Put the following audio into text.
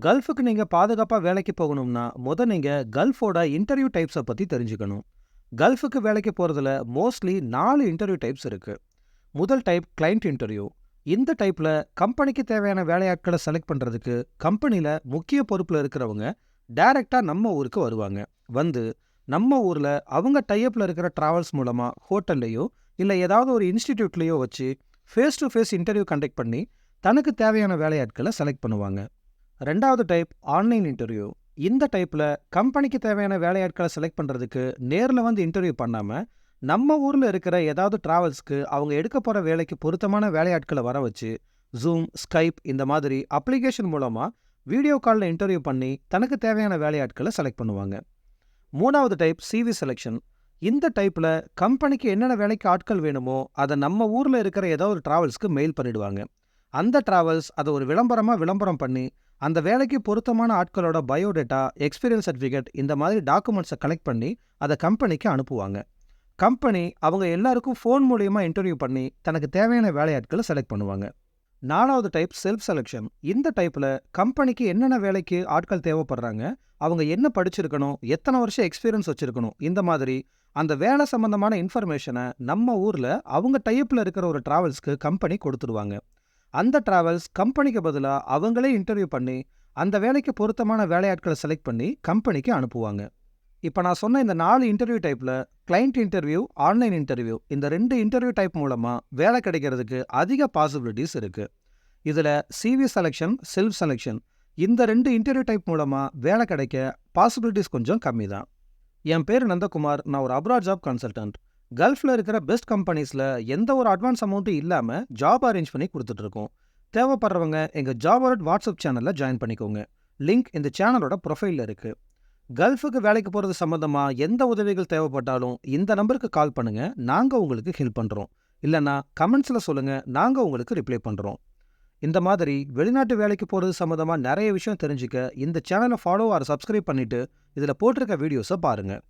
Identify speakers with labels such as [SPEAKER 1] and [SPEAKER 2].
[SPEAKER 1] கல்ஃபுக்கு நீங்க பாதுகாப்பா வேலைக்கு போகணும்னா, முத நீங்க கல்ஃபோட இன்டர்வியூ டைப்ஸ பத்தி தெரிஞ்சுக்கணும். கல்ஃபுக்கு வேலைக்கு போறதுல மோஸ்ட்லி நாலு இன்டர்வியூ டைப்ஸ் இருக்கு. முதல் டைப் கிளைண்ட் இன்டர்வியூ. இந்த டைப்ல கம்பெனிக்கு தேவையான வேலையாட்கள செலக்ட் பண்றதுக்கு, கம்பெனில முக்கிய பொறுப்புல இருக்கிறவங்க டைரெக்டாக நம்ம ஊருக்கு வருவாங்க. வந்து நம்ம ஊர்ல அவங்க டைப்பில் இருக்கிற டிராவல்ஸ் மூலமா ஹோட்டல்லயோ, இல்ல ஏதாவது ஒரு இன்ஸ்டிடியூட்லயோ வச்சு face to face interview conduct பண்ணி, தனக்கு தேவையான வேலையாட்கள செலக்ட் பண்ணுவாங்க. ரெண்டாவது டைப் ஆன்லைன் இன்டர்வியூ. இந்த டைப்ல கம்பெனிக்கு தேவையான வேலையாட்கள செலக்ட் பண்றதுக்கு நேர்ல வந்து இன்டர்வியூ பண்ணாம, நம்ம ஊர்ல இருக்கிற ஏதாவது டிராவல்ஸ்க்கு அவங்க எடுக்க போற வேலைக்கு பொருத்தமான வேலையாட்கள வர வச்சு, ஜூம் ஸ்கைப் இந்த மாதிரி அப்ளிகேஷன் மூலமா வீடியோ கால்ல இன்டர்வியூ பண்ணி, தனக்கு தேவையான வேலையாட்கள செலக்ட் பண்ணுவாங்க. மூணாவது டைப் சிவி செலெக்ஷன் இந்த டைப்ல கம்பெனிக்கு என்னென்ன வேலைக்கு ஆட்கள் வேணுமோ, அத நம்ம ஊர்ல இருக்கிற ஏதோ ஒரு டிராவல்ஸ்க்கு மெயில் பண்ணிடுவாங்க. அந்த டிராவல்ஸ் அத ஒரு விளம்பரமா விளம்பரம் பண்ணி, அந்த வேலைக்கு பொருத்தமான ஆட்களோட பயோடேட்டா, எக்ஸ்பீரியன்ஸ் சர்டிஃபிகேட் இந்த மாதிரி டாக்குமெண்ட்ஸை கலெக்ட் பண்ணி, அத கம்பெனிக்கு அனுப்புவாங்க. கம்பெனி அவங்க எல்லாருக்கும் ஃபோன் மூலியமாக இன்டர்வியூ பண்ணி, தனக்கு தேவையான வேலையாட்களை செலக்ட் பண்ணுவாங்க. நாலாவது டைப் செல்ஃப் செலெக்ஷன் இந்த டைப்ல கம்பெனிக்கு என்னென்ன வேலைக்கு ஆட்கள் தேவைப்படுறாங்க, அவங்க என்ன படிச்சிருக்கணும், எத்தன வருஷம் எக்ஸ்பீரியன்ஸ் வச்சிருக்கணும், இந்த மாதிரி அந்த வேலை சம்பந்தமான இன்ஃபர்மேஷன நம்ம ஊர்ல அவங்க டைப்பில் இருக்கிற ஒரு டிராவல்ஸ்க்கு கம்பெனி கொடுத்துருவாங்க அந்த டிராவல்ஸ் கம்பெனிக்கு பதிலா அவங்களே இன்டர்வியூ பண்ணி, அந்த வேலைக்கு பொருத்தமான வேலையாட்கள செலக்ட் பண்ணி கம்பெனிக்கு அனுப்புவாங்க. இப்ப நான் சொன்ன இந்த நாலு இன்டர்வியூ டைப்ல கிளைண்ட் இன்டர்வியூ, ஆன்லைன் இன்டர்வியூ இந்த ரெண்டு இன்டர்வியூ டைப் மூலமா வேலை கிடைக்கிறதுக்கு அதிக பாசிபிலிட்டிஸ் இருக்கு. இதுல சிவி செலெக்ஷன் செல்ஃப் செலெக்ஷன் இந்த ரெண்டு இன்டர்வியூ டைப் மூலமா வேலை கிடைக்க பாசிபிலிட்டிஸ் கொஞ்சம் கம்மி தான். என் பேரு நந்தகுமார். நான் ஒரு அப்ராட் ஜாப் கன்சல்டன்ட். கல்ஃப்ல இருக்கிற பெஸ்ட் கம்பெனிஸ்ல எந்த ஒரு அட்வான்ஸ் அமௌண்ட்டும் இல்லாம ஜாப் அரேஞ்ச் பண்ணி குடுத்துட்டு இருக்கோம். தேவைப்படுறவங்க எங்க ஜாப் அலர்ட் வாட்ஸ்அப் சேனல்ல ஜாயின் பண்ணிக்கோங்க. லிங்க் இந்த சேனலோட ப்ரொஃபைல்ல இருக்கு. கல்ஃபுக்கு வேலைக்கு போறது சம்மந்தமாக எந்த உதவிகள் தேவைப்பட்டாலும் இந்த நம்பருக்கு கால் பண்ணுங்க. நாங்க உங்களுக்கு ஹெல்ப் பண்றோம். இல்லன்னா கமெண்ட்ஸ்ல சொல்லுங்க. நாங்க உங்களுக்கு ரிப்ளை பண்றோம். இந்த மாதிரி வெளிநாட்டு வேலைக்கு போறது சம்மந்தமாக நிறைய விஷயம் தெரிஞ்சுக்க இந்த சேனல ஃபாலோ ஆர் சப்ஸ்கிரைப் பண்ணிட்டு, இதுல போட்டிருக்க வீடியோஸ பாருங்க.